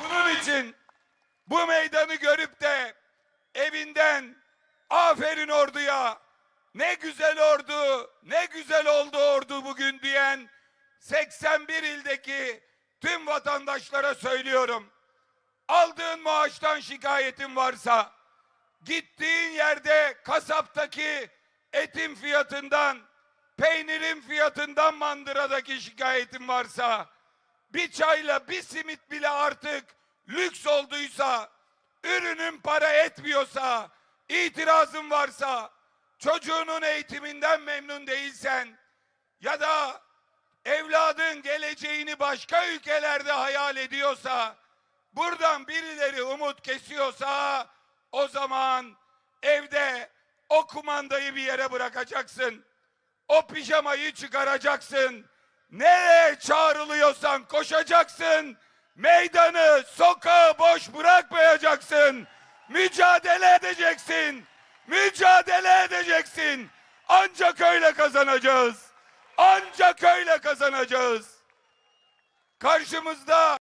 Bunun için bu meydanı görüp de evinden aferin orduya ne güzel ordu ne güzel oldu ordu bugün diyen 81 ildeki tüm vatandaşlara söylüyorum. Aldığın maaştan şikayetin varsa gittiğin yerde kasaptaki etin fiyatından, peynirin fiyatından mandıradaki şikayetin varsa, bir çayla bir simit bile artık lüks olduysa, ürünün para etmiyorsa, itirazın varsa, çocuğunun eğitiminden memnun değilsen ya da evladın geleceğini başka ülkelerde hayal ediyorsa, buradan birileri umut kesiyorsa o zaman evde o kumandayı bir yere bırakacaksın. O pijamayı çıkaracaksın. Nereye çağrılıyorsan koşacaksın. Meydanı, sokağı boş bırakmayacaksın. Mücadele edeceksin. Mücadele edeceksin. Ancak öyle kazanacağız. Ancak öyle kazanacağız. Karşımızda